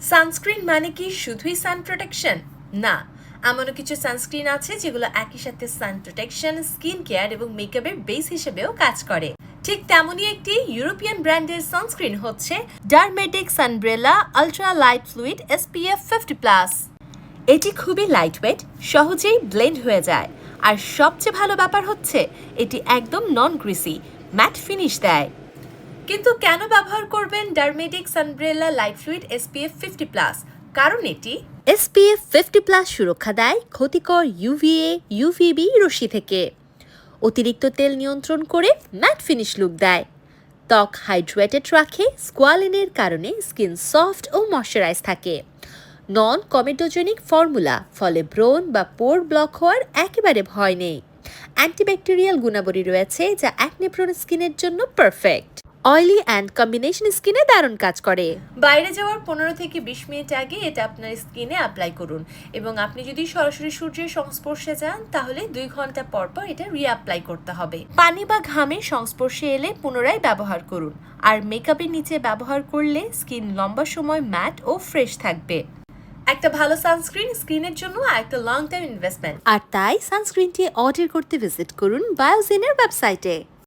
Sunscreen মানে কি? শুধুই সান প্রোটেকশন না। এমনও কিছু সানস্ক্রিন আছে যেগুলো একই সাথে সান প্রোটেকশন স্কিন কেয়ার এবং মেকআপের বেস হিসেবেও কাজ করে। ঠিক তেমনই একটি ইউরোপিয়ান ব্র্যান্ডের সানস্ক্রিন হচ্ছে Dermatic Sunbrella ultra light fluid SPF fifty plus এটি খুবই লাইটওয়েট সহজেই ব্লেন্ড হয়ে যায়। আর সবচেয়ে ভালো ব্যাপার হচ্ছে, এটি একদম নন গ্রিসি ম্যাট ফিনিশ দেয়। কিন্তু কেন ব্যবহার করবেন Dermatic Sunbrella light fluid SPF fifty plus? কারণ এটি এসপিএফ ফিফটি প্লাস সুরক্ষা দেয় ক্ষতিকর ইউভিএ, ইউভিবি, রশ্মি থেকে। অতিরিক্ত তেল নিয়ন্ত্রণ করে ম্যাট ফিনিশ লুক দেয়। ত্বক হাইড্রেটেড রাখে, স্কোয়ালিনের কারণে স্কিন সফট ও ময়শ্চারাইজ থাকে। নন কমেটোজেনিক ফর্মুলা, ফলে ব্রণ বা পোর ব্লক হওয়ার একেবারে ভয় নেই। অ্যান্টিব্যাকটেরিয়াল গুণাবলী রয়েছে যা অ্যাকনেপ্রোন স্কিনের জন্য পারফেক্ট। অয়েলি অ্যান্ড কম্বিনেশন স্কিনে দারুণ কাজ করে। বাইরে যাওয়ার পনেরো থেকে বিশ মিনিট আগে এটা আপনার স্কিনে অ্যাপ্লাই করুন। এবং আপনি যদি সরাসরি সূর্যের সংস্পর্শে যান তাহলে দুই ঘণ্টা পর পর এটা রিঅ্যাপ্লাই করতে হবে। পানি বা ঘামের সংস্পর্শে এলে পুনরায় ব্যবহার করুন। আর মেকআপের নিচে ব্যবহার করলে স্কিন লম্বা সময় ম্যাট ও ফ্রেশ থাকবে। একটা ভালো সানস্ক্রিন স্কিনের জন্য একটা লং টাইম ইনভেস্টমেন্ট আর তাই সানস্ক্রিনটি অর্ডার করতে ভিজিট করুন বায়োজিনের ওয়েবসাইটে